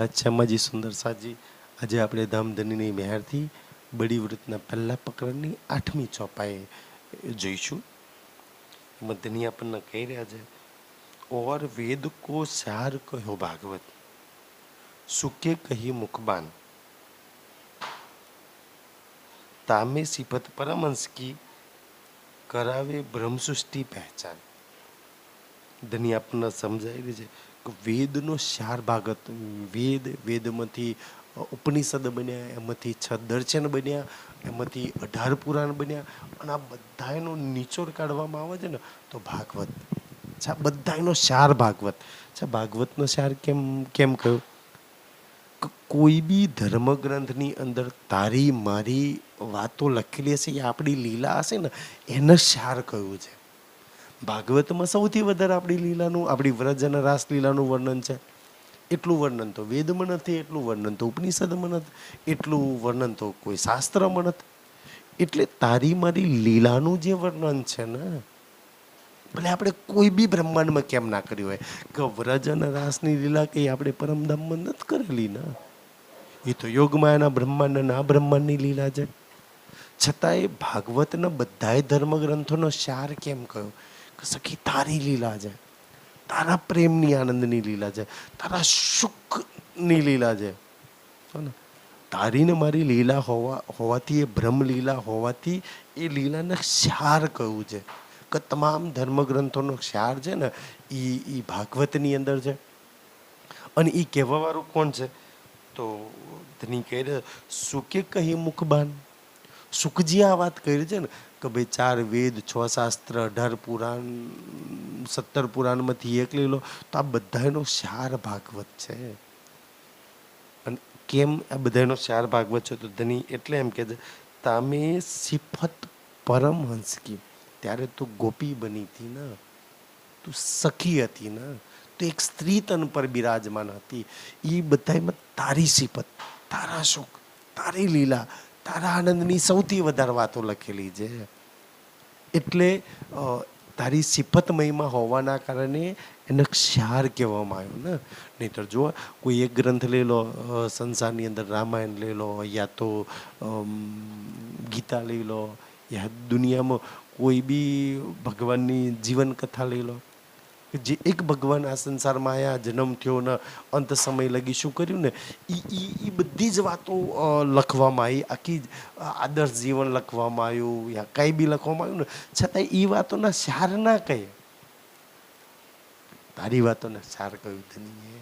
અચ્છામાજી સુંદર સાજી આજે આપણે ધામધનીની મહેરથી બડી વૃત્તના પહેલા પ્રકરણની આઠમી ચોપાએ જોઈશું. એમાં ધની આપણને કહી રહ્યા છે, ઓર વેદ કો સાર કહ્યો ભાગવત, સુકે કહી મુખબાન, તામે સિફત પરમહંસ કી કરાવે બ્રહ્મસૃષ્ટિ પહેચાન. ધની આપણને સમજાવી છે વેદનો ચાર ભાગત વેદ, વેદમાંથી ઉપનિષદ બન્યા, એમાંથી છ દર્શન બન્યા, એમાંથી અઢાર પુરાણ બન્યા અને આ બધા એનો નિચોડ કાઢવામાં આવે છે ને, તો ભાગવત. અચ્છા, બધાનો સાર ભાગવત અચ્છા, ભાગવતનો સાર કેમ કેમ કહ્યું કોઈ બી ધર્મગ્રંથની અંદર તારી મારી વાતો લખેલી હશે એ આપણી લીલા હશે ને, એને સાર કહ્યું છે. ભાગવતમાં સૌથી વધારે આપણી લીલાનું, આપણી વ્રજ અને રાસલીલાનું વર્ણન છે. એટલું વર્ણન તો વેદમાં નથી, એટલું વર્ણન તો ઉપનિષદમાં નથી, એટલું વર્ણન તો કોઈ શાસ્ત્રમાં નથી. એટલે તારી મારી લીલાનું જે વર્ણન છે ને, ભલે આપણે કોઈ બી બ્રહ્માંડમાં કેમ ના કર્યું હોય, કે વ્રજ અને રાસની લીલા કઈ આપણે પરમધામમાં નથી કરેલી ને? એ તો યોગમાયાના બ્રહ્માંડ અને આ બ્રહ્માંડની લીલા છે. છતાંય ભાગવતના બધાય ધર્મગ્રંથોનો સાર કેમ કયો? કે સખી, તારી લીલા છે. તારા પ્રેમની આનંદની લીલા છે. તારા સુખની લીલા છે. ને? તારી ને મારી લીલા હોવા, હોવાથી એ બ્રહ્મ લીલા હોવાથી એ લીલાને સાર કહ્યું છે. કે તમામ ધર્મગ્રંથોનો સાર છે ને એ એ ભાગવતની અંદર છે. અને એ કહેવાવાળું કોણ છે? તો ધની કહે સુકે કહી મુખબાન? સુખજી આ વાત કરી છે ને, કે ભાઈ ચાર વેદ, છ શાસ્ત્ર, અઢાર પુરાણ, સત્તર પુરાણમાંથી એક લઈ લો તો આ બધાનો સાર ભાગવત છે. અને કેમ આ બધાનો ચાર ભાગવત છે? તો ધની એટલે એમ કે તામે સિફત પરમહંસ કી, ત્યારે તું ગોપી બની હતી ને. તું સખી હતી ને. તું એક સ્ત્રી તન પર બિરાજમાન હતી. એ બધામાં તારી સિફત, તારા સુખ તારી લીલા તારા આનંદની સૌથી વધારે વાતો લખેલી છે. એટલે તારી સિફત મહિમા હોવાના કારણે એને ક્ષાર કહેવામાં આવ્યો ને. નહીતર જો કોઈ એક ગ્રંથ લઈ લો સંસારની અંદર રામાયણ લઈ લો, યા તો ગીતા લઈ લો, યા દુનિયામાં કોઈ બી ભગવાનની જીવન કથા લઈ લો જે એક ભગવાન આ સંસારમાં આયા, જન્મ થયો ને અંત સમય લગી શું કર્યું ને? એ એ બધી જ વાતો લખવામાં આવી, આખી આદર્શ જીવન લખવામાં આવ્યું, યા કંઈ બી લખવામાં આવ્યું ને છતાં એ વાતોના સાર ના કહે. તારી વાતોના સાર કહ્યું ધનીએ